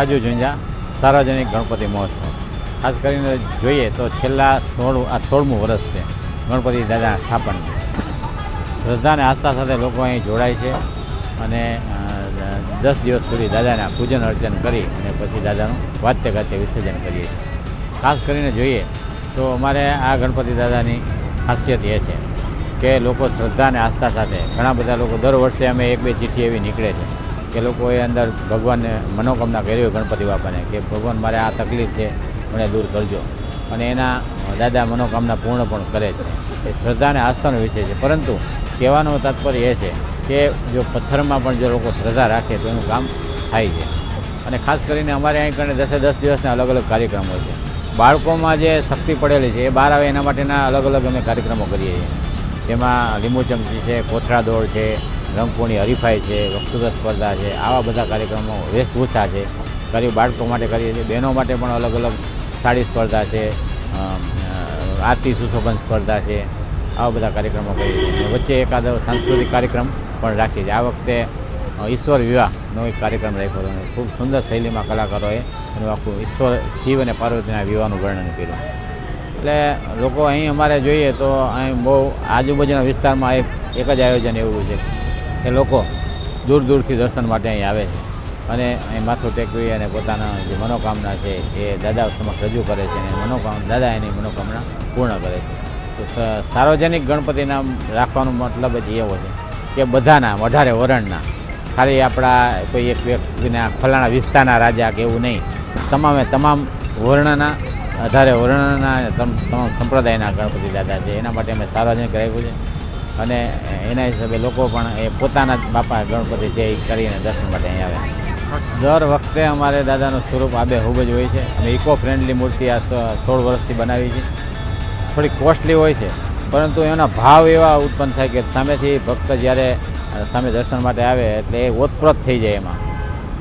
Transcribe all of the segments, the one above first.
કાજુ ઝુંઝા, સાર્વજનિક ગણપતિ મહોત્સવ. ખાસ કરીને જોઈએ તો છેલ્લા સોળ આ સોળમું વર્ષ છે ગણપતિ દાદાના સ્થાપનનું. શ્રદ્ધા અને આસ્થા સાથે લોકો અહીં જોડાય છે અને દસ દિવસ સુધી દાદાના પૂજન અર્ચન કરી અને પછી દાદાનું વાત્ય ગાત્ય વિસર્જન કરીએ છીએ. ખાસ કરીને જોઈએ તો અમારે આ ગણપતિ દાદાની ખાસિયત એ છે કે લોકો શ્રદ્ધા અને આસ્થા સાથે, ઘણા બધા લોકો દર વર્ષે અમે એક બે ચિઠ્ઠી એવી નીકળે છે. કે લોકોએ અંદર ભગવાનને મનોકામના કરી હોય ગણપતિ બાપાને, કે ભગવાન મારે આ તકલીફ છે, મને દૂર કરજો. અને એના દાદા મનોકામના પૂર્ણ પણ કરે છે. એ શ્રદ્ધા અને આસ્થાનો વિષય છે. પરંતુ કહેવાનો તાત્પર્ય એ છે કે જો પથ્થરમાં પણ જો લોકો શ્રદ્ધા રાખે તો એનું કામ થાય છે. અને ખાસ કરીને અમારે અહીં કરીને દસે દસ દિવસના અલગ અલગ કાર્યક્રમો છે. બાળકોમાં જે શક્તિ પડેલી છે એ બહાર આવે એના માટેના અલગ અલગ અમે કાર્યક્રમો કરીએ છીએ. જેમાં લીંબુ ચમચી છે, કોથળા દોડ છે રંગપૂર્ણી હરીફાઈ છે વક્તૃત્વ સ્પર્ધા છે, આવા બધા કાર્યક્રમો વેશભૂષા છે. કરી બાળકો માટે કરીએ છીએ, બહેનો માટે પણ અલગ અલગ સાડી સ્પર્ધા છે આરતી સુશોભન સ્પર્ધા છે, આવા બધા કાર્યક્રમો કરીએ છીએ. વચ્ચે એકાદ સાંસ્કૃતિક કાર્યક્રમ પણ રાખીએ છીએ. આ વખતે ઈશ્વર વિવાહનો એક કાર્યક્રમ રાખ્યો હતો. ખૂબ સુંદર શૈલીમાં કલાકારોએ એનું આખું ઈશ્વર, શિવ અને પાર્વતીના વિવાહનું વર્ણન કર્યું. એટલે લોકો અહીં અમારે જોઈએ તો અહીં બહુ આજુબાજુના વિસ્તારમાં એક એક જ આયોજન એવું છે. કે લોકો દૂર દૂરથી દર્શન માટે અહીં આવે છે. અને અહીં માથું ટેકવી અને પોતાના જે મનોકામના છે એ દાદા સમક્ષ રજૂ કરે છે અને મનોકામ દાદા એની મનોકામના પૂર્ણ કરે છે. તો સાર્વજનિક સાર્વજનિક ગણપતિના રાખવાનો મતલબ જ એવો છે કે બધાના, વધારે વરણના. ખાલી આપણા કોઈ એક વ્યક્તિના ફલાણા વિસ્તારના રાજા કે એવું નહીં. તમામે તમામ વર્ણના આધારે વર્ણના તમામ સંપ્રદાયના ગણપતિ દાદા છે. એના માટે અમે સાર્વજનિક રાખ્યું છે અને એના હિસાબે લોકો પણ એ પોતાના જ બાપા ગણપતિ છે એ કરીને દર્શન માટે અહીં આવે. દર વખતે અમારે દાદાનું સ્વરૂપ આબે ખૂબ જ હોય છે અમે ઇકો ફ્રેન્ડલી મૂર્તિ આ સોળ વર્ષથી બનાવી છે. થોડી કોસ્ટલી હોય છે, પરંતુ એના ભાવ એવા ઉત્પન્ન થાય કે સામેથી ભક્ત જ્યારે સામે દર્શન માટે આવે એટલે એ ઓતપ્રોત થઈ જાય એમાં.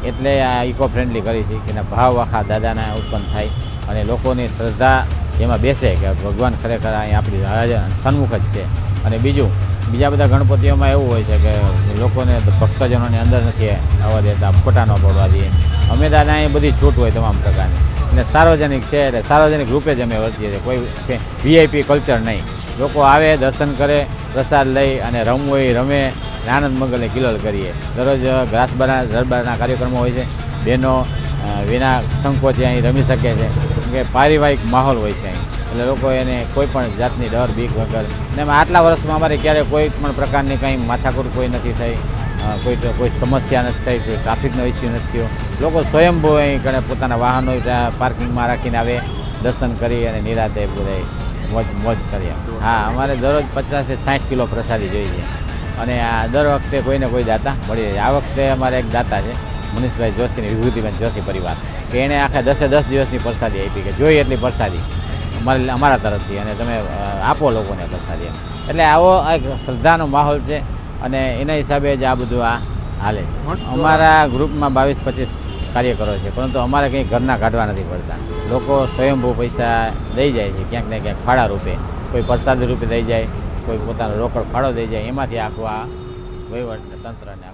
એટલે આ ઇકો ફ્રેન્ડલી કરી છે કે એના ભાવ આખા દાદાના ઉત્પન્ન થાય અને લોકોની શ્રદ્ધા એમાં બેસે કે ભગવાન ખરેખર અહીં આપણી સન્મુખ જ છે. અને બીજું બીજા બધા ગણપતિઓમાં એવું હોય છે કે લોકોને ભક્તજનોની અંદર નથી આવવા દેતા ખોટા ન પડવા દઈએ. અમે દાદા અહીં બધી છૂટ હોય તમામ પ્રકારની. અને સાર્વજનિક છે એટલે સાર્વજનિક રૂપે જ અમે વર્તીએ છીએ. કોઈ વીઆઈપી કલ્ચર નહીં. લોકો આવે, દર્શન કરે, પ્રસાદ લઈ અને રમવું હોય, રમે, અને આનંદ મંગલને કિલોલ કરીએ. દરરોજ ગ્રાસબાના ઝરબાના કાર્યક્રમો હોય છે. બહેનો વિના સંકોચે અહીં રમી શકે છે. કે પારિવારિક માહોલ હોય છે અહીં. એટલે લોકો એને કોઈ પણ જાતની ડર, બીક વગર. ને એમાં આટલા વર્ષમાં અમારે ક્યારે કોઈ પણ પ્રકારની કંઈ માથાકૂટ કોઈ નથી થઈ. કોઈ કોઈ સમસ્યા નથી થઈ, કોઈ ટ્રાફિકનો ઇસ્યુ નથી થયો. લોકો સ્વયંભૂ અહીં કણે પોતાના વાહનો પાર્કિંગમાં રાખીને આવે, દર્શન કરી અને નિરાતે પૂરે મોજ મોજ કરીએ હા, અમારે દરરોજ પચાસથી સાઠ કિલો પ્રસાદી જોઈએ અને આ દર વખતે કોઈને કોઈ દાતા મળી જાય આ વખતે અમારે એક દાતા છે મનીષભાઈ જોશીની વિભૂતિબેન જોશી પરિવાર, કે એણે આખા દસે દસ દિવસની પ્રસાદી આપી કે જોઈએ એટલી પ્રસાદી. અમારી અમારા તરફથી અને તમે આપો લોકોને પ્રસાદી એટલે આવો એક શ્રદ્ધાનો માહોલ છે અને એના હિસાબે જ આ બધું આ હાલે અમારા ગ્રુપમાં બાવીસ પચીસ કાર્યકરો છે પરંતુ અમારે કંઈ ઘરના કાઢવા નથી પડતા. લોકો સ્વયંભૂ પૈસા દઈ જાય છે ક્યાંક ને ક્યાંક ફાળા રૂપે. કોઈ પ્રસાદી રૂપે દઈ જાય કોઈ પોતાનો રોકડ ફાળો દઈ જાય. એમાંથી આખું આ વહીવટ તંત્રને